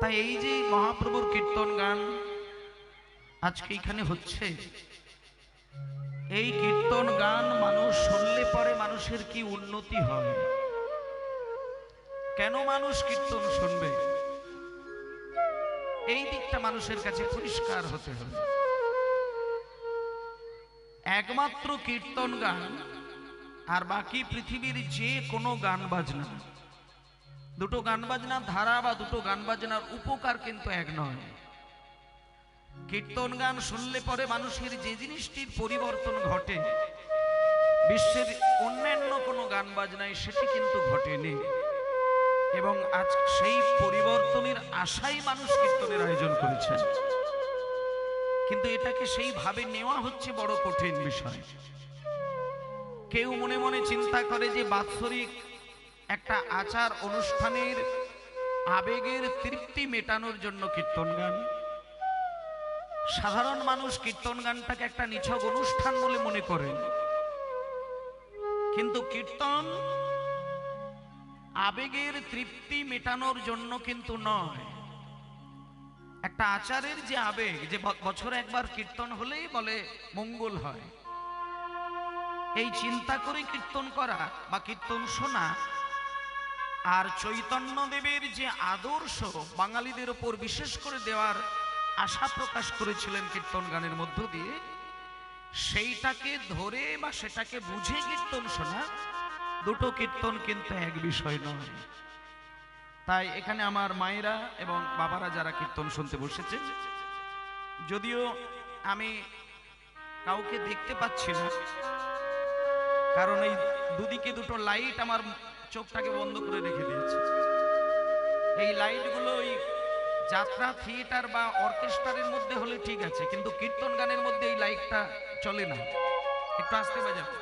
তাই এই যে মহাপ্রভুর কীর্তন গান আজকে এখানে হচ্ছে। এই কীর্তন গান মানুষ শুনলে পরে মানুষের কি উন্নতি হয়? কেন মানুষ কীর্তন শুনবে? এই দিকটা মানুষের কাছে পরিষ্কার হতে হবে। একমাত্র কীর্তন গান, আর বাকি পৃথিবীর যে কোনো গান বাজনা। দুটো গান বাজনার ধারা বা দুটো গান বাজনার উপকার কিন্তু এক নয়। কীর্তন গান শুনলে পরে মানুষের যে জিনিসটির পরিবর্তন ঘটে, বিশ্বের অন্যান্য কোনো গান বাজনায় সেটি কিন্তু ঘটেনি। এবং আজ সেই পরিবর্তনের আশাই মানুষ কীর্তনের আয়োজন করেছেন কিন্তু এটাকে সেইভাবে নেওয়া হচ্ছে বড় কঠিন বিষয়। কেউ মনে মনে চিন্তা করে যে বাৎসরিক একটা আচার অনুষ্ঠানের আবেগের তৃপ্তি মেটানোর জন্য কীর্তন গান। সাধারণ মানুষ কীর্তন গানটাকে একটা নিছক অনুষ্ঠান বলে মনে করেন কিন্তু কীর্তন আবেগের তৃপ্তি মেটানোর জন্য কিন্তু নয়। একটা আচারের যে আবেগ, যে বছরে একবার কীর্তন হলেই বলে মঙ্গল হয়। এই চিন্তা করে কীর্তন করা বা কীর্তন শোনা আর চৈতন্য দেবের যে আদর্শ বাঙালিদের ওপর বিশেষ করে দেওয়ার আশা প্রকাশ করেছিলেন কীর্তন গানের মধ্য দিয়ে, সেইটাকে ধরে বা সেটাকে বুঝে কীর্তন শোনা দুটো কীর্তন কিন্তু এক বিষয় নয়। তাই এখানে আমার মায়েরা এবং বাবারা যারা কীর্তন শুনতে বসেছে, যদিও আমি কাউকে দেখতে পাচ্ছি না, কারণ এই দুদিকে দুটো লাইট আমার চোখটাকে বন্ধ করে রেখে দিয়েছে। এই লাইটগুলো ওই যাত্রা, থিয়েটার বা অর্কেস্ট্রারের মধ্যে হলে ঠিক আছে, কিন্তু কীর্তন গানের মধ্যে এই লাইটটা চলে না। একটু আসতে বাজাবো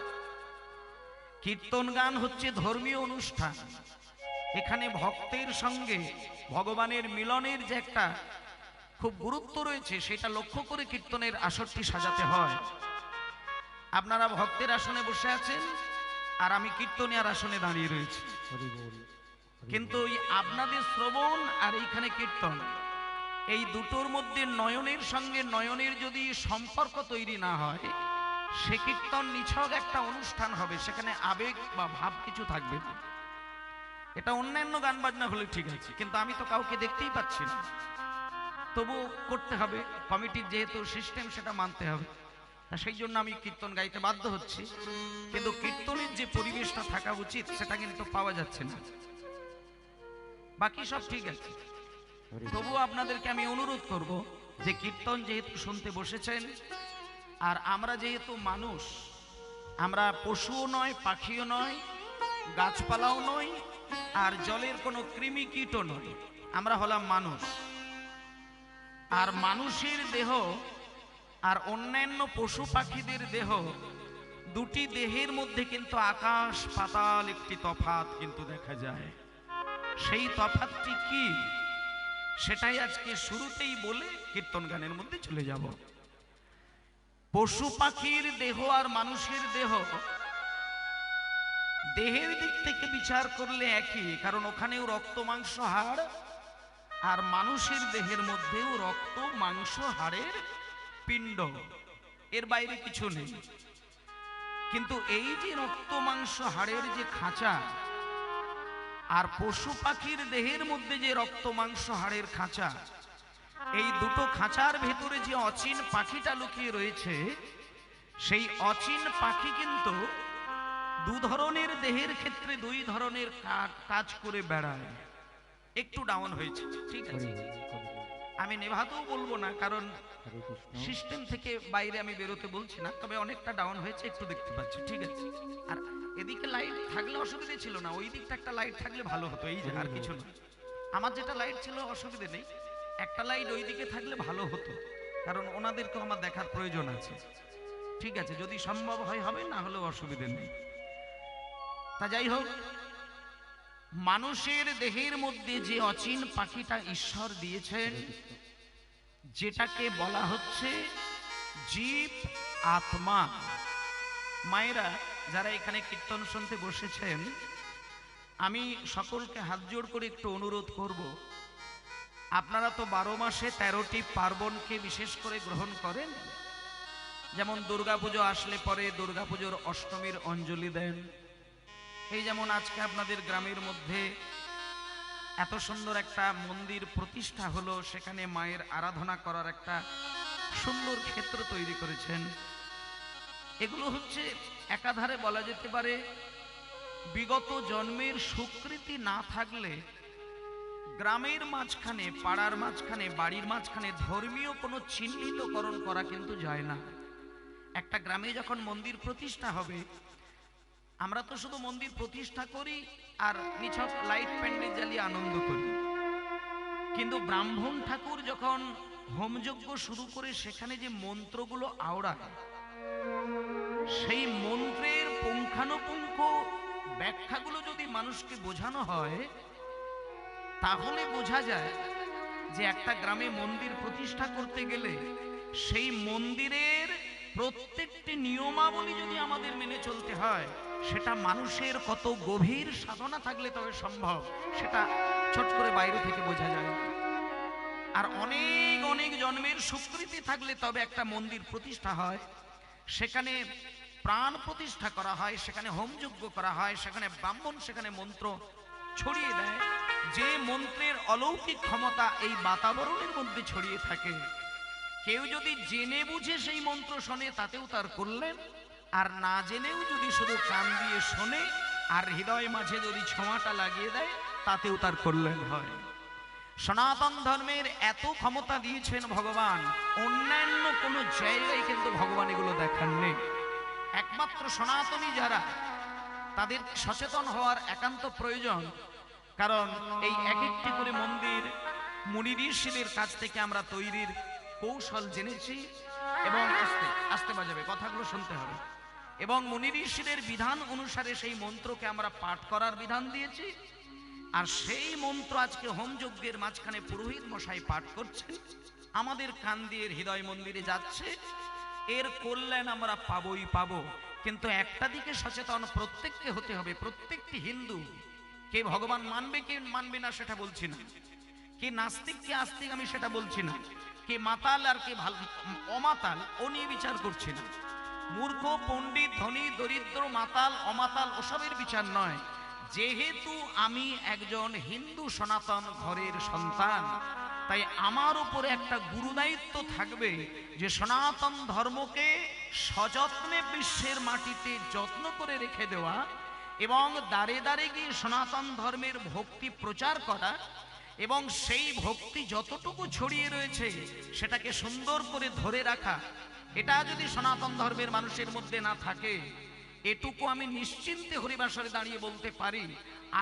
কীর্তন গান হচ্ছে ধর্মীয় অনুষ্ঠান। এখানে ভক্তের সঙ্গে ভগবানের মিলনের যে একটা খুব গুরুত্ব রয়েছে, সেটা লক্ষ্য করে কীর্তনের আসরটি সাজাতে হয়। আপনারা ভক্তের আসনে বসে আছেন? আর আমি কীর্তনিয়ার আসনে দাঁড়িয়ে রয়েছি। কিন্তু ওই আপনাদের শ্রবণ আর এইখানে কীর্তন এই দুটোর মধ্যে নয়নের সঙ্গে নয়নের যদি সম্পর্ক তৈরি না হয় সে কীর্তন নিছক একটা অনুষ্ঠান হবে সেখানে আবেগ বা ভাব কিছু থাকবে না। এটা অন্যান্য গান বাজনা হলে ঠিক আছে কিন্তু আমি তো কাউকে দেখতেই পাচ্ছি না। তবু করতে হবে কমিটির যেহেতু সিস্টেম সেটা মানতে হবে। সেই জন্য আমি কীর্তন গাইতে বাধ্য হচ্ছি। কিন্তু কীর্তনের যে পরিবেশটা থাকা উচিত, সেটা কিন্তু পাওয়া যাচ্ছে না। বাকি সব ঠিক আছে। তবু আপনাদেরকে আমি অনুরোধ করব যে কীর্তন যেহেতু শুনতে বসেছেন, আর আমরা যেহেতু মানুষ, আমরা পশুও নয়, পাখিও নয়, গাছপালাও নয়, আর জলের কোনো কৃমি কীটও নয়, আমরা হলাম মানুষ। আর মানুষের দেহ আর অন্যান্য পশু পাখিদের দেহ, দুটি দেহের মধ্যে কিন্তু আকাশ পাতাল একটি তফাত কিন্তু দেখা যায়। সেই তফাতটি কি? সেটাই আজকে শুরুতেই বলে কীর্তন গানের মধ্যে চলে যাব। পশু পাখির দেহ আর মানুষের দেহ, দেহের দিক থেকে বিচার করলে একই, কারণ ওখানেও রক্ত, মাংস, হাড়, আর মানুষের দেহের মধ্যেও রক্ত, মাংস, হাড়ের পিণ্ড। এর বাইরে কিছু নেই। কিন্তু এই যে রক্ত মাংস হাড়ের যে খাঁচা আর পশু পাখির দেহের মধ্যে যে রক্ত মাংস হাড়ের খাঁচা এই দুটো খাঁচার ভেতরে যে অচিন পাখিটা লুকিয়ে রয়েছে সেই অচিন পাখি কিন্তু দু ধরনের দেহের ক্ষেত্রে দুই ধরনের কাজ করে বেড়ায়। একটু ডাউন হয়েছে ঠিক আছে? আমি নেভাতেও বলব না কারণ সিস্টেম থেকে বাইরে আমি বেরোতে বলছি না, তবে অনেকটা ডাউন হয়েছে, একটু দেখতে পাচ্ছি, ঠিক আছে। আর এদিকে লাইট থাকলে অসুবিধা ছিল না, ওই দিকটা একটা লাইট থাকলে ভালো হতো, এই যে, আর কিছু না। আমার যেটা লাইট ছিল অসুবিধে নেই, একটা লাইট ওই দিকে থাকলে ভালো হতো, কারণ ওনাদেরকেও আমার দেখার প্রয়োজন আছে। ঠিক আছে, যদি সম্ভব হয় হবে, না হলেও অসুবিধে নেই। তা যাই হোক, মানুষের দেহের মধ্যে যে অচিন পাখিটা ঈশ্বর দিয়েছেন যেটাকে বলা হচ্ছে জীব আত্মা। মায়েরা, যারা এখানে কীর্তন শুনতে বসেছেন, আমি সকলকে হাত জোড় করে একটু অনুরোধ করব। আপনারা তো বারো মাসে তেরোটি পার্বণকে বিশেষ করে গ্রহণ করেন। যেমন দুর্গাপুজো আসলে পরে দুর্গাপুজোর অষ্টমীর অঞ্জলি দেন। এই যেমন আজকে আপনাদের গ্রামের মধ্যে এত সুন্দর একটা মন্দির প্রতিষ্ঠা হলো, সেখানে মায়ের আরাধনা করার একটা সুন্দর ক্ষেত্র তৈরি করেছেন। এগুলো হচ্ছে একাধারে বলা যেতে পারে, বিগত জন্মের স্বীকৃতি না থাকলে গ্রামের মাঝখানে, পাড়ার মাঝখানে, বাড়ির মাঝখানে ধর্মীয় কোনো চিহ্নিতকরণ করা কিন্তু যায় না। একটা গ্রামে যখন মন্দির প্রতিষ্ঠা হবে, আমরা তো শুধু মন্দির প্রতিষ্ঠা করি আর নিছক লাইট প্যান্ডেল জ্বালিয়ে আনন্দ করি। কিন্তু ব্রাহ্মণ ঠাকুর যখন হোমযজ্ঞ শুরু করে সেখানে যে মন্ত্রগুলো আওড়ায় সেই মন্ত্রের পুঙ্খানুপুঙ্খ ব্যাখ্যাগুলো যদি মানুষকে বোঝানো হয়, তাহলে বোঝা যায় যে একটা গ্রামে মন্দির প্রতিষ্ঠা করতে গেলে সেই মন্দিরের প্রত্যেকটি নিয়মাবলী যদি আমাদের মেনে চলতে হয় সেটা মানুষের কত গভীর সাধনা থাকলে তবে সম্ভব, সেটা ছোট করে বাইরে থেকে বোঝা যায়। আর অনেক অনেক জন্মের স্বীকৃতি থাকলে তবে একটা মন্দির প্রতিষ্ঠা হয়। সেখানে প্রাণ প্রতিষ্ঠা করা হয়, সেখানে হোমযজ্ঞ করা হয়, সেখানে ব্রাহ্মণ, সেখানে মন্ত্র ছড়িয়ে দেয়। যে মন্ত্রের অলৌকিক ক্ষমতা এই বাতাবরণের মধ্যে ছড়িয়ে থাকে। কেউ যদি জেনে বুঝে সেই মন্ত্র শোনে, তাতেও তার করলেন আর না জেনেও যদি শুধু কান দিয়ে শোনে, আর হৃদয় মাঝে যদি ছোঁয়াটা লাগিয়ে দেয়, তাতেও তার কল্যাণ হয়। সনাতন ধর্মের এত ক্ষমতা দিয়েছেন ভগবান, অন্যান্য কোনো জায়গায় কিন্তু ভগবান এগুলো দেখান নেই। একমাত্র সনাতনী যারা, তাদের সচেতন হওয়ার একান্ত প্রয়োজন, কারণ এই এক একটি করে মন্দির মুনি ঋষিদের কাছ থেকে আমরা তৈরির কৌশল জেনেছি এবং আস্তে আস্তে বাজাবে, কথাগুলো শুনতে হবে। এবং মুনি ঋষিদের বিধান অনুসারে সেই মন্ত্রকে আমরা পাঠ করার বিধান দিয়েছি। আর সেই মন্ত্র আজকে হোমযজ্ঞের মাঝখানে পুরোহিত মশাই পাঠ করছেন। আমাদের কান দিয়ে হৃদয় মন্দিরে যাচ্ছে। এর কল্যাণ আমরা পাবই, পাবো। কিন্তু একটা দিকে সচেতন প্রত্যেককে হতে হবে, প্রত্যেকটি হিন্দু। কে ভগবান মানবে, কে মানবে না সেটা বলছি না। কে নাস্তিক, কে আস্তিক আমি সেটা বলছি না। কে মাতাল আর কে ভালো অমাতাল ও নিয়ে বিচার করছি না। মূর্খ, পণ্ডিত, ধনী, দরিদ্র, মাতাল, অমাতাল, ওসবের বিচার নয়। যেহেতু আমি একজন হিন্দু সনাতন ঘরের সন্তান, তাই আমার উপরে একটা গুরুদায়িত্ব থাকবে যে সনাতন ধর্মকে সযত্নে বিশ্বের মাটিতে যত্ন করে রেখে দেওয়া এবং দাঁড়ে দাঁড়ে গিয়ে সনাতন ধর্মের ভক্তি প্রচার করা এবং সেই ভক্তি যতটুকু ছড়িয়ে রয়েছে, সেটাকে সুন্দর করে ধরে রাখা এটা যদি সনাতন ধর্মের মানুষের মধ্যে না থাকে, এটুকু আমি নিশ্চিন্তে হরিবাসরে দাঁড়িয়ে বলতে পারি,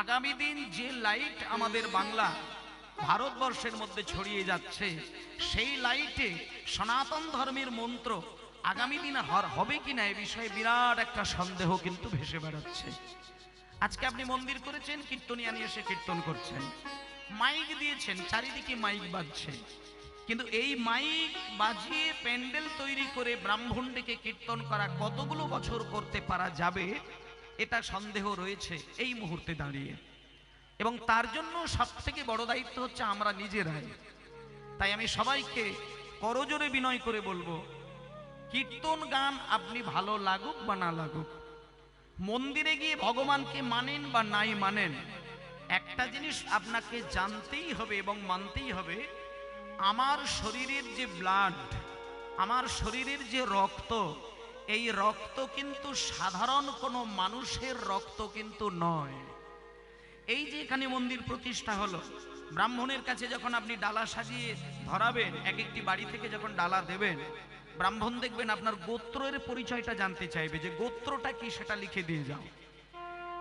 আগামী দিন যে লাইট আমাদের বাংলা ভারতবর্ষের মধ্যে ছড়িয়ে যাচ্ছে, সেই লাইটে সনাতন ধর্মের মন্ত্র আগামী দিনে হবে কিনা এ বিষয়ে বিরাট একটা সন্দেহ কিন্তু ভেসে বেড়াচ্ছে। আজকে আপনি মন্দির করেছেন কীর্তনিয়া নিয়ে এসে কীর্তন করছেন। মাইক দিয়েছেন, চারিদিকে মাইক বাজছে। কিন্তু এই মাইক বাজিয়ে প্যান্ডেল তৈরি করে ব্রাহ্মণ ডেকে কীর্তন করা কতগুলো বছর করতে পারা যাবে, এটা সন্দেহ রয়েছে এই মুহূর্তে দাঁড়িয়ে। এবং তার জন্য সব থেকে বড় দায়িত্ব হচ্ছে আমরা নিজেরাই। তাই আমি সবাইকে করজোরে বিনয় করে বলব, কীর্তন গান আপনি ভালো লাগুক বা না লাগুক, মন্দিরে গিয়ে ভগবানকে মানেন বা নাই মানেন, একটা জিনিস আপনাকে জানতেই হবে এবং মানতেই হবে আমার শরীরের যে ব্লাড আমার শরীরের যে রক্ত, এই রক্ত কিন্তু সাধারণ কোনো মানুষের রক্ত কিন্তু নয়। এই যে এখানে মন্দির প্রতিষ্ঠা হলো, ব্রাহ্মণের কাছে যখন আপনি ডালা সাজিয়ে ধরাবেন, এক একটি বাড়ি থেকে যখন ডালা দেবেন, ব্রাহ্মণ দেখবেন আপনার গোত্রের পরিচয়টা জানতে চাইবে যে গোত্রটা কি সেটা লিখে দিয়ে যাও।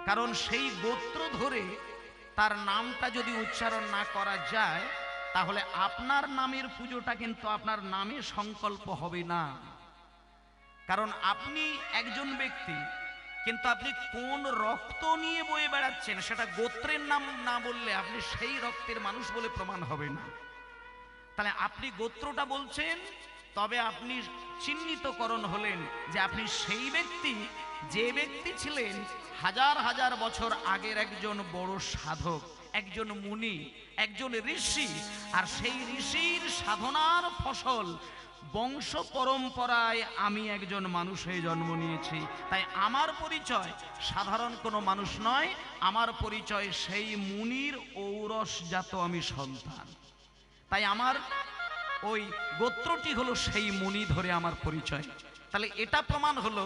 কারণ সেই গোত্র ধরে তার নামটা যদি উচ্চারণ না করা যায় তাহলে আপনার নামের পুজোটা কিন্তু আপনার নামে সংকল্প হবে না। কারণ আপনি একজন ব্যক্তি, কিন্তু আপনি কোন রক্ত নিয়ে বয়ে বেড়াচ্ছেন সেটা গোত্রের নাম না বললে আপনি সেই রক্তের মানুষ বলে প্রমাণ হবে না। তাহলে আপনি গোত্রটা বলছেন, তবে আপনি চিহ্নিতকরণ হলেন যে আপনি সেই ব্যক্তি, যে ব্যক্তি ছিলেন হাজার হাজার বছর আগের একজন বড় সাধক। একজন মুনি, একজন ঋষি, আর সেই ঋষির সাধনার ফসল বংশ পরম্পরায় আমি একজন মানুষ হয়ে জন্ম নিয়েছি। তাই আমার পরিচয় সাধারণ কোনো মানুষ নয়, আমার পরিচয় সেই মুনির ঔরসজাত আমি সন্তান। তাই আমার ওই গোত্রটি হলো সেই মুনি ধরে আমার পরিচয়। তাহলে এটা প্রমাণ হলো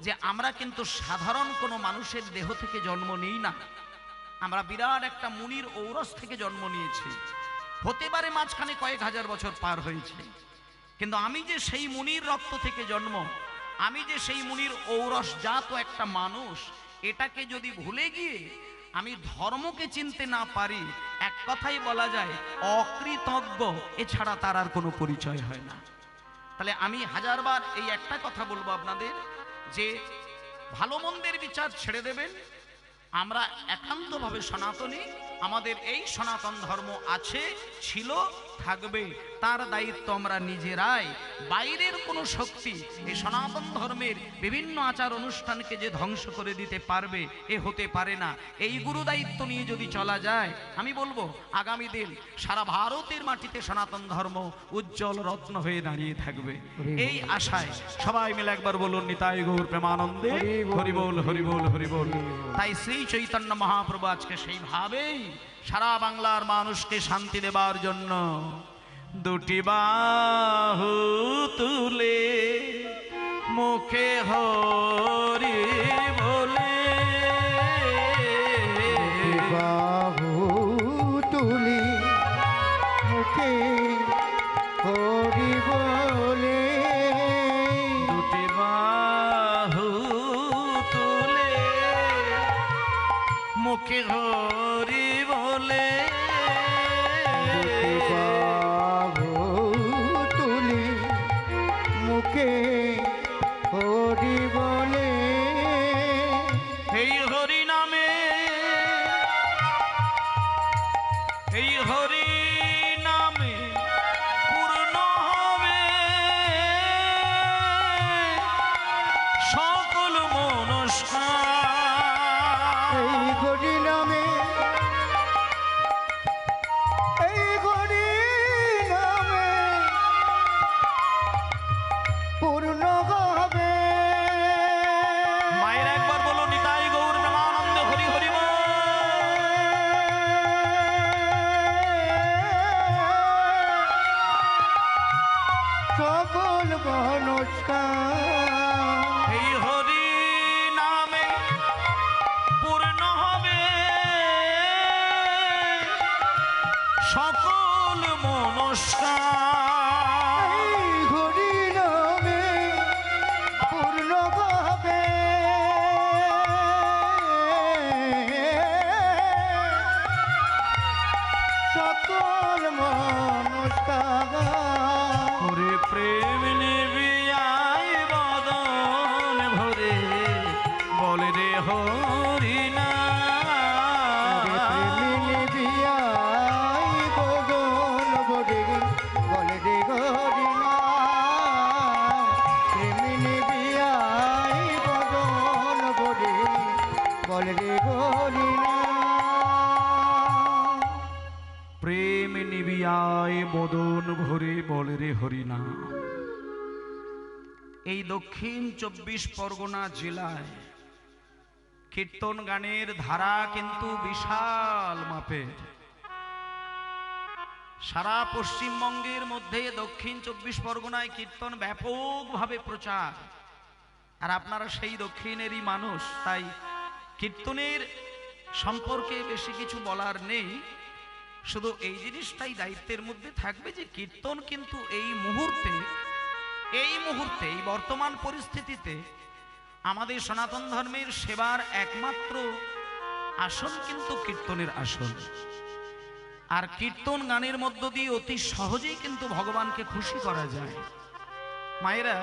যে আমরা কিন্তু সাধারণ কোনো মানুষের দেহ থেকে জন্ম নিই না। আমরা বিরাট একটা মুনির ঔরস থেকে জন্ম নিয়েছি। হতে পারে মাঝখানে কয়েক হাজার বছর পার হয়েছে। কিন্তু আমি যে সেই মুনির রক্ত থেকে জন্ম, আমি যে সেই মুনির ঔরস জাত একটা মানুষ, এটাকে যদি ভুলে গিয়ে আমি ধর্মকে চিনতে না পারি, এক কথাই বলা যায়, অকৃতজ্ঞ, এছাড়া তার আর কোনো পরিচয় হয় না। তাহলে আমি হাজারবার এই একটা কথা বলব আপনাদের, যে ভালো মন্দের বিচার ছেড়ে দেবেন আমরা একান্তভাবে সনাতনী আমাদের এই সনাতন ধর্ম আছে ছিল থাকবে তার দায়িত্ব আমরা নিজেরাই। বাইরের কোনো শক্তি এই সনাতন ধর্মের বিভিন্ন আচার অনুষ্ঠানকে যে ধ্বংস করে দিতে পারবে এ হতে পারে না। এই গুরু দায়িত্ব নিয়ে যদি চলা যায় আমি বলব আগামী দিন সারা ভারতের মাটিতে সনাতন ধর্ম উজ্জ্বল রত্ন হয়ে দাঁড়িয়ে থাকবে। এই আশায় সবাই মিলে একবার বলুন নিতাই গৌর প্রেমানন্দে। হরিবোল হরিবোল হরিবোল তাই শ্রী চৈতন্য মহাপ্রভু আজকে সেইভাবেই সারা বাংলার মানুষকে শান্তি দেবার জন্য দুটি বাহু তুলে মুখে হরি এই হরি এই দক্ষিণ চব্বিশ পরগনা জেলায় কীর্তন গানের ধারা কিন্তু বিশাল মাপের। সারা পশ্চিমবঙ্গের মধ্যে দক্ষিণ চব্বিশ পরগনায় কীর্তন ব্যাপকভাবে প্রচার। আর আপনারা সেই দক্ষিণেরই মানুষ, তাই কীর্তনের সম্পর্কে বেশি কিছু বলার নেই। শুধু এই জিনিসটাই দায়িত্বের মধ্যে থাকবে যে কীর্তন কিন্তু এই মুহূর্তে এই মুহূর্তে এই বর্তমান পরিস্থিতিতে আমাদের সনাতন ধর্মের সেবার একমাত্র আসন কিন্তু কীর্তনের আসন। আর কীর্তন গানের মধ্য দিয়ে অতি সহজেই কিন্তু ভগবানকে খুশি করা যায়। মায়েরা,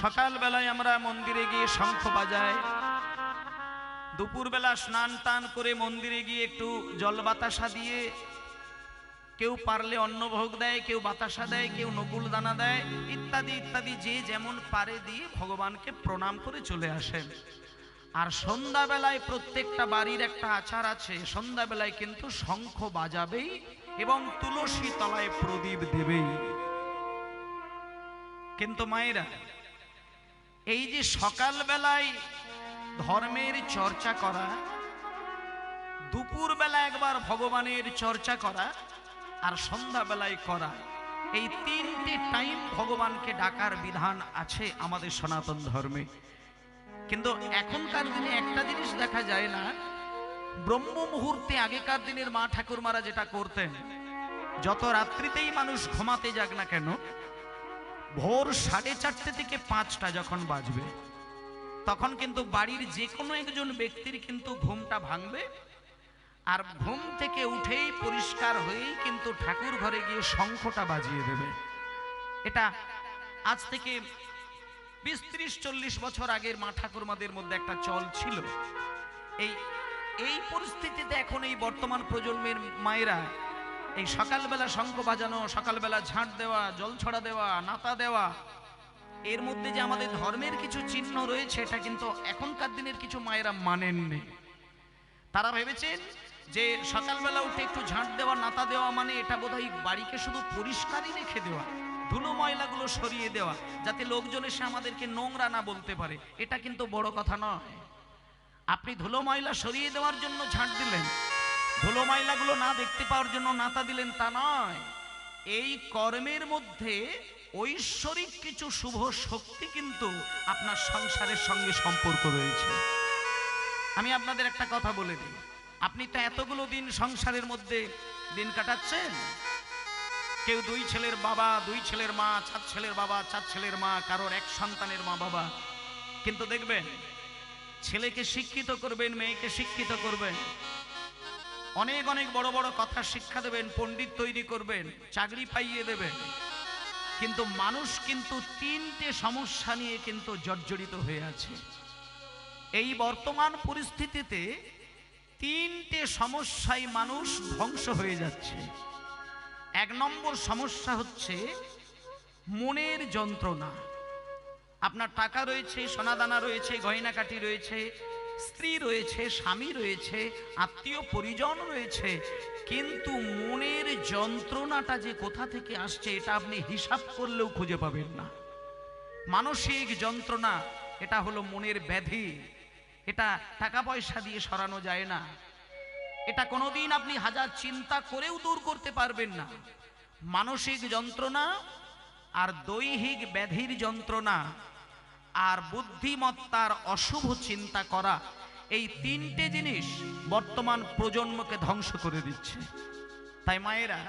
সকালবেলায় আমরা মন্দিরে গিয়ে শঙ্খ বাজায় দুপুরবেলা স্নান টান করে মন্দিরে গিয়ে একটু জল বাতাসা দিয়ে কেউ পারলে অন্ন ভোগ দেয়, কেউ বাতাসা দেয়, কেউ নকুল দানা দেয়, ইত্যাদি ইত্যাদি, যে যেমন পারে দিয়ে ভগবানকে প্রণাম করে চলে আসেন। আর সন্ধ্যাবেলায় প্রত্যেকটা বাড়ির একটা আচার আছে, সন্ধ্যাবেলায় কিন্তু শঙ্খ বাজাবেই এবং তুলসী তলায় প্রদীপ দেবেই। কিন্তু মায়েরা, এই যে সকালবেলায় ধর্মের চর্চা করা, দুপুরবেলা একবার ভগবানের চর্চা করা আর সন্ধ্যাবেলায় করা। এই তিনটে টাইম ভগবানকে ডাকার বিধান আছে আমাদের সনাতন ধর্মে। কিন্তু এখনকার দিনে একটা জিনিস দেখা যায় না, ব্রহ্ম মুহূর্তে আগেকার দিনের মা ঠাকুরমারা যেটা করতেন, যত রাত্রিতেই মানুষ ঘুমাতে যাক না কেন, ভোর সাড়ে চারটে থেকে পাঁচটা যখন বাজবে, তখন কিন্তু বাড়ির যে কোনো একজন ব্যক্তির কিন্তু ঘুমটা ভাঙবে আর ঘুম থেকে উঠেই পরিষ্কার হয়েই কিন্তু ঠাকুর ঘরে গিয়ে শঙ্খটা বাজিয়ে দেবে। এটা আজ থেকে বিশ, ত্রিশ, চল্লিশ বছর আগের মা ঠাকুরমাদের মধ্যে একটা চল ছিল। এই এই পরিস্থিতিতে এখন এই বর্তমান প্রজন্মের মায়েরা এই সকালবেলা শঙ্খ বাজানো, সকালবেলা ঝাঁট দেওয়া, জল ছড়া দেওয়া, নাতা দেওয়া, এর মধ্যে যে আমাদের ধর্মের কিছু চিহ্ন রয়েছে, এটা কিন্তু এখনকার দিনের কিছু মায়েরা মানেননি। তারা ভেবেছেন যে সকালবেলা উঠে একটু ঝাঁট দেওয়া, নাতা দেওয়া মানে এটা বোধহয় বাড়িকে শুধু পরিষ্কারই রেখে দেওয়া, ধুলো ময়লাগুলো সরিয়ে দেওয়া, যাতে লোকজন এসে আমাদেরকে নোংরা না বলতে পারে। এটা কিন্তু বড় কথা নয়। আপনি ধুলো ময়লা সরিয়ে দেওয়ার জন্য ঝাঁট দিলেন, ধুলো ময়লাগুলো না দেখতে পাওয়ার জন্য নাতা দিলেন তা নয়। এই কর্মের মধ্যে ঐশ্বরিক কিছু শুভ শক্তি কিন্তু আপনার সংসারের সঙ্গে সম্পর্ক রয়েছে। আমি আপনাদের একটা কথা বলে দিই। আপনি তো এতগুলো দিন সংসারের মধ্যে দিন কাটাচ্ছেন। কেউ দুই ছেলের বাবা, দুই ছেলের মা, চার ছেলের বাবা, চার ছেলের মা, কারোর এক সন্তানের মা বাবা। কিন্তু দেখবেন, ছেলেকে শিক্ষিত করবেন, মেয়েকে শিক্ষিত করবেন। অনেক অনেক বড় বড় কথা শিক্ষা দেবেন, পণ্ডিত তৈরি করবেন, চাকরি পাইয়ে দেবেন। কিন্তু মানুষ কিন্তু তিনটে সমস্যা নিয়ে কিন্তু জর্জরিত হয়ে আছে। এই বর্তমান পরিস্থিতিতে তিনটে সমস্যায় মানুষ ধ্বংস হয়ে যাচ্ছে। এক নম্বর সমস্যা হচ্ছে মনের যন্ত্রণা। আপনার টাকা রয়েছে, সোনাদানা রয়েছে, গয়নাকাটি রয়েছে, স্ত্রী রয়েছে, স্বামী রয়েছে, আত্মীয় পরিজন রয়েছে, কিন্তু মনের যন্ত্রণাটা যে কোথা থেকে আসছে এটা আপনি হিসাব করলেও খুঁজে পাবেন না। মানসিক যন্ত্রণা, এটা হলো মনের ব্যাধি। এটা টাকা পয়সা দিয়ে সরানো যায় না। এটা কোনোদিন আপনি হাজার চিন্তা করেও দূর করতে পারবেন না। মানসিক যন্ত্রণা আর দৈহিক ব্যাধির যন্ত্রণা আর বুদ্ধিমত্তার অশুভ চিন্তা করা এই তিনটে জিনিস বর্তমান প্রজন্মকে ধ্বংস করে দিচ্ছে। তাই মায়েরা,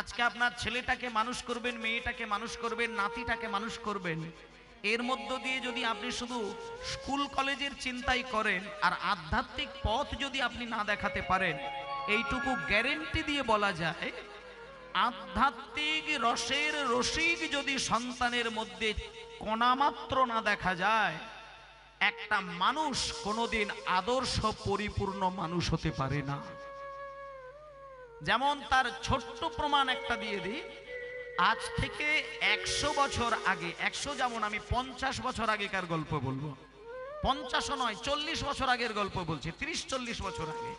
আজকে আপনার ছেলেটাকে মানুষ করবেন, মেয়েটাকে মানুষ করবেন, নাতিটাকে মানুষ করবেন এর মধ্য দিয়ে যদি আপনি শুধু স্কুল কলেজের চিন্তাই করেন আর আধ্যাত্মিক পথ যদি আপনি না দেখাতে পারেন, এইটুকু গ্যারেন্টি দিয়ে বলা যায়, আধ্যাত্মিক রসের রসিক যদি সন্তানের মধ্যে কণামাত্র না দেখা যায়, একটা মানুষ কোনোদিন আদর্শ পরিপূর্ণ মানুষ হতে পারে না। যেমন তার ছোট্ট প্রমাণ একটা দিয়ে দিই আজ থেকে একশো বছর আগে, একশো যেমন আমি পঞ্চাশ বছর আগেকার গল্প বলব। পঞ্চাশও নয়, চল্লিশ বছর আগের গল্প বলছি, তিরিশ চল্লিশ বছর আগে।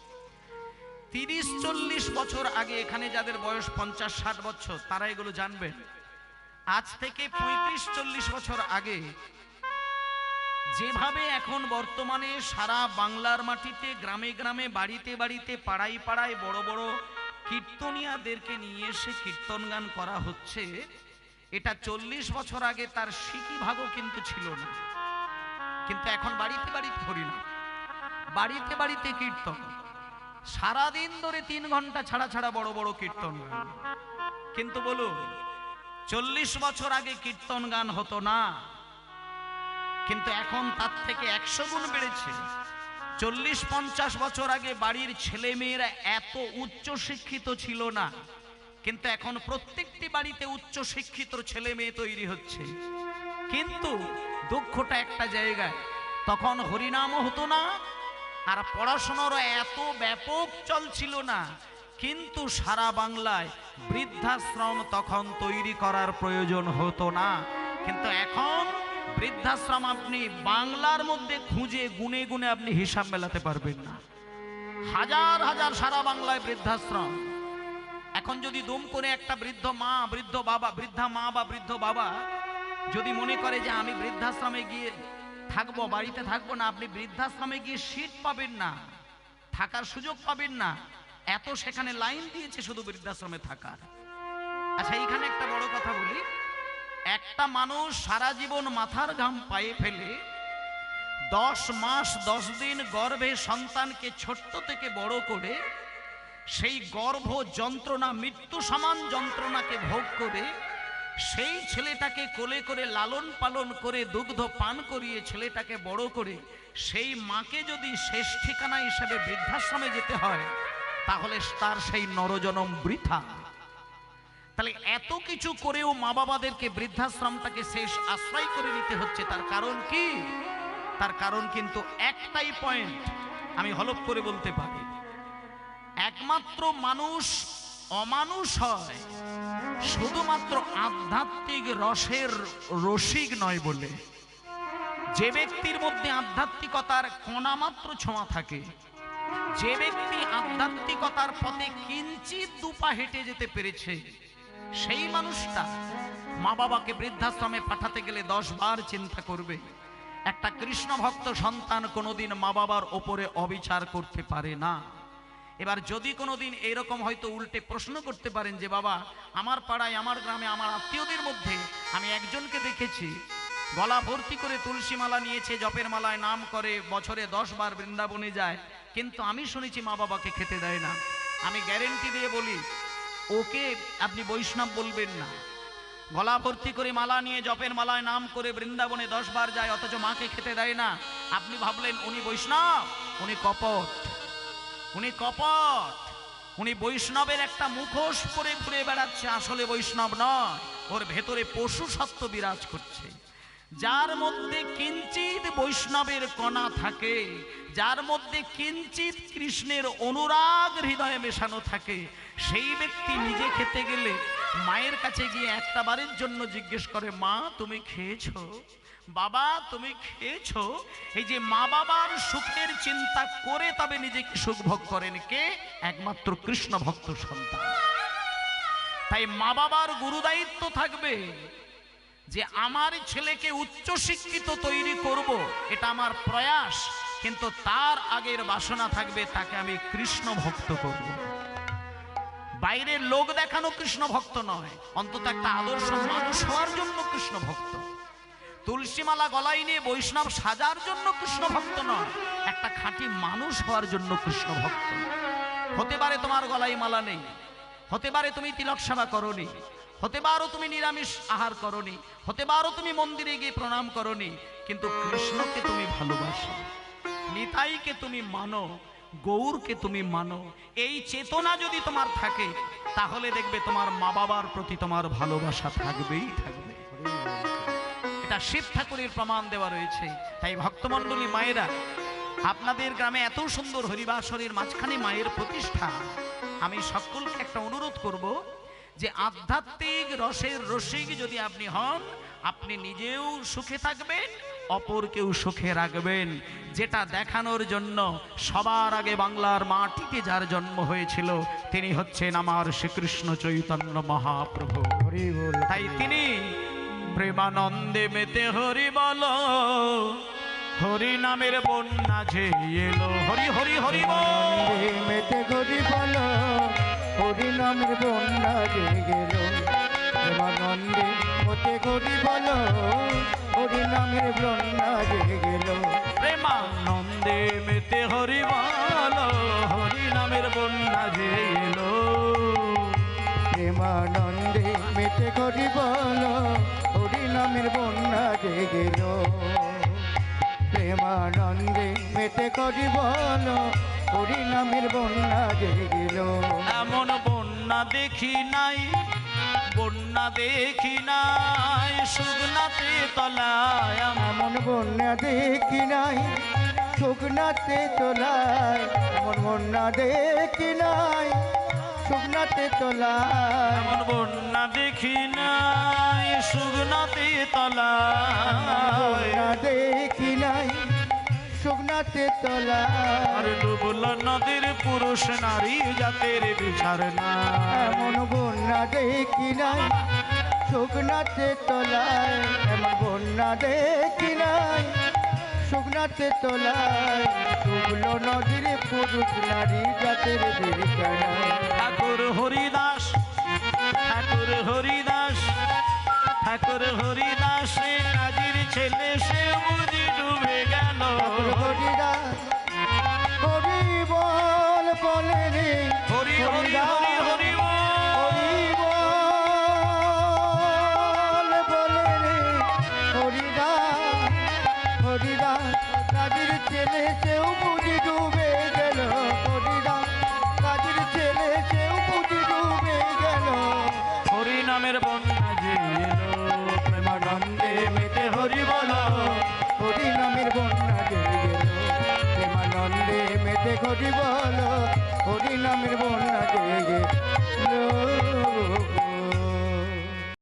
তিরিশ চল্লিশ বছর আগে এখানে যাদের বয়স পঞ্চাশ ষাট বছর, তারা এগুলো জানবেন আজ থেকে পঁয়ত্রিশ চল্লিশ বছর আগে, যেভাবে এখন বর্তমানে সারা বাংলার মাটিতে, গ্রামে গ্রামে, বাড়িতে বাড়িতে, পাড়ায় পাড়ায় বড় বড় কীর্তনিয়াদেরকে নিয়ে এসে কীর্তন গান করা হচ্ছে, এটা চল্লিশ বছর আগে তার সিকি ভাগও কিন্তু ছিল না। কিন্তু এখন বাড়িতে বাড়িতে হরি না। বাড়িতে বাড়িতে কীর্তন। সারাদিন ধরে তিন ঘণ্টা ছাড়া ছাড়া বড় বড় কীর্তন গান। কিন্তু বলুন, চল্লিশ বছর আগে কীর্তন গান হতো না। কিন্তু এখন তার থেকে একশো গুণ বেড়েছে। চল্লিশ পঞ্চাশ বছর আগে বাড়ির ছেলে মেয়েরা এত উচ্চ শিক্ষিত ছিল না, কিন্তু এখন প্রত্যেকটি বাড়িতে উচ্চ শিক্ষিত ছেলে মেয়ে তৈরি হচ্ছে। কিন্তু দুঃখটা একটা জায়গায়, তখন হরিনামও হতো না, আর পড়াশোনারও এত ব্যাপক চল ছিল না, কিন্তু সারা বাংলায় বৃদ্ধাশ্রম তখন তৈরি করার প্রয়োজন হতো না। কিন্তু এখন বৃদ্ধাশ্রম আপনি বাংলার মধ্যে খুঁজে গুনে গুনে আপনি হিসাব মেলাতে পারবেন না। হাজার হাজার সারা বাংলায় বৃদ্ধাশ্রম। এখন যদি দুম করে একটা বৃদ্ধ মা, বৃদ্ধ বাবা, বৃদ্ধা মা বা বৃদ্ধ বাবা যদি মনে করে যে আমি বৃদ্ধাশ্রমে গিয়ে থাকব, বাড়িতে থাকব না, আপনি বৃদ্ধাশ্রমে গিয়ে সিট পাবেন না, থাকার সুযোগ পাবেন না, এত সেখানে লাইন দিয়েছে শুধু বৃদ্ধাশ্রমে থাকার। আচ্ছা এইখানে একটা বড় কথা বলি। একটা মানুষ সারা জীবন মাথার ঘাম পায়ে ফেলে, দশ মাস, দশ দিন গর্ভে সন্তানকে ছোট্ট থেকে বড় করে, সেই গর্ভ যন্ত্রণা, মৃত্যু সমান যন্ত্রণাকে ভোগ করে, সেই ছেলেটাকে কোলে করে লালন পালন করে, দুগ্ধ পান করিয়ে ছেলেটাকে বড় করে, সেই মাকে যদি শেষ ঠিকানা হিসেবে বৃদ্ধাশ্রমে যেতে হয়, তাহলে তার সেই নরজনম বৃথা। তাহলে এত কিছু করেও মা বাবাদেরকে বৃদ্ধাশ্রমটাকে শেষ আশ্রয় করে নিতে হচ্ছে, তার কারণ কি? তার কারণ কিন্তু একটাই পয়েন্ট আমি হলপ করে বলতে পারি। একমাত্র মানুষ অমানুষ হয়, শুধুমাত্র আধ্যাত্মিক রসের রসিক নয় বলে। যে ব্যক্তির মধ্যে আধ্যাত্মিকতার কণামাত্র ছোঁয়া থাকে, যে ব্যক্তি আধ্যাত্মিকতার পথে কিঞ্চিত দুপা হেঁটে যেতে পেরেছে সেই মানুষটা মা বাবাকে বৃদ্ধাশ্রমে পাঠাতে গেলে দশ বার চিন্তা করবে। একটা কৃষ্ণ ভক্ত সন্তান কোনোদিন মা বাবার ওপরে অবিচার করতে পারে না। এবার যদি কোনোদিন এইরকম হয়তো উল্টে প্রশ্ন করতে পারেন যে, বাবা, আমার পাড়ায়, আমার গ্রামে, আমার আত্মীয়দের মধ্যে আমি একজনকে দেখেছি, গলা ভর্তি করে তুলসী মালা নিয়েছে, জপের মালায় নাম করে, বছরে দশ বার বৃন্দাবনে যায়, কিন্তু আমি শুনেছি মা বাবাকে খেতে দেয় না। আমি গ্যারেন্টি দিয়ে বলি ওকে আপনি বৈষ্ণব বলবেন না। গলা ভর্তি করে মালা নিয়ে জপের মালায় নাম করে বৃন্দাবনে দশ বার যায়, অথচ মাকে খেতে দেয় না। আপনি ভাবলেন, উনি বৈষ্ণব? উনি কপট। উনি কপট। উনি বৈষ্ণবের একটা মুখোশ করে ঘুরে বেড়াচ্ছে, আসলে বৈষ্ণব নয়। ওর ভেতরে পশু সত্য বিরাজ করছে। যার মধ্যে কিঞ্চিত বৈষ্ণবের কণা থাকে, যার মধ্যে কিঞ্চিত কৃষ্ণের অনুরাগ হৃদয়ে মেশানো থাকে, সেই ব্যক্তি নিজে খেতে গেলে মায়ের কাছে গিয়ে একটা বারের জন্য জিজ্ঞেস করে, মা, তুমি খেয়েছো? বাবা, তুমি খেয়েছো? এই যে মা বাবার সুখের চিন্তা করে তবে নিজেকে সুখ ভোগ করেন কে? একমাত্র কৃষ্ণ ভক্ত সন্তান। তাই মা বাবার গুরুদায়িত্ব থাকবে। যে আমার ছেলেকে উচ্চ শিক্ষিত তৈরি করব, এটা আমার প্রয়াস, কিন্তু তার আগের বাসনা থাকবে তাকে আমি কৃষ্ণ ভক্ত করব। বাইরের লোক দেখানো কৃষ্ণ ভক্ত নয়, অন্তত একটা আদর্শ মানুষ হওয়ার জন্য কৃষ্ণ ভক্ত। তুলসীমালা গলায় নিয়ে বৈষ্ণব সাজার জন্য কৃষ্ণ ভক্ত নয়, একটা খাঁটি মানুষ হওয়ার জন্য কৃষ্ণ ভক্ত। হতে পারে তোমার গলায় মালা নেই, হতে পারে তুমি তিলক সেবা করনি হতে পারো তুমি নিরামিষ আহার করনি, হতে পারো তুমি মন্দিরে গিয়ে প্রণাম করনি, কিন্তু কৃষ্ণকে তুমি ভালোবাসো, নিতাইকে তুমি মানো, গৌরকে তুমি মানো, এই চেতনা যদি তোমার থাকে, তাহলে দেখবে তোমার মা বাবার প্রতি তোমার ভালোবাসা থাকবেই থাকবে। এটা শিব ঠাকুরের প্রমাণ দেওয়া রয়েছে। তাই ভক্তমণ্ডলী মায়েরা, আপনাদের গ্রামে এত সুন্দর হরিবাসরের মাঝখানে মায়ের প্রতিষ্ঠা। আমি সকলকে একটা অনুরোধ করব যে আধ্যাত্মিক রসের রসিক যদি আপনি হন আপনি নিজেও সুখে থাকবেন অপরকেও সুখে রাখবেন। যেটা দেখানোর জন্য সবার আগে বাংলার মাটিতে যার জন্ম হয়েছিল তিনি হচ্ছেন আমার শ্রীকৃষ্ণ চৈতন্য মহাপ্রভু। হরি তাই তিনি প্রেমানন্দে মেতে হরি বল হরি নামের বন্যা যে এলো। হরি হরি হরি বল। মেতে গরি বল। হরি নামের বন্যা যে গেল। প্রেমানন্দে মতে গরি বল হরি নামের বন্যা যে গেল। প্রেমানন্দে মেতে হরি বল হরি নামের বন্যা যে এলো প্রেমানন্দে মেতে গরি বল হরি নামের বন্যা যে গেল। প্রেমানন্দে মেতে গরি বল হরি নামের বন্যা গেল এমন বন্যা দেখি নাই বন্যা দেখি নাই সুগনাতে তলায় এমন বন্যা দেখি নাই শুকনাতে তোলায় এমন বন্যা দেখি নাই শুকনাতে তোলা এমন বন্যা দেখি নাই সুগনাতে তলায়। দেখি নাই শুকনাতে তোলা। আর ডুবল নদীর পুরুষ নারী জাতের বিচার না এমন বন্যা দেখি নাই শুকনাতে তোলায় এমন বন্যা দেখি নাই শুকনাতে তোলায় শুকলো নদীর পুরুষ নারী জাতের বিরকানায় ঠাকুর হরিদাস ঠাকুর হরিদাস ঠাকুর হরিদাস কাজীর ছেলে সে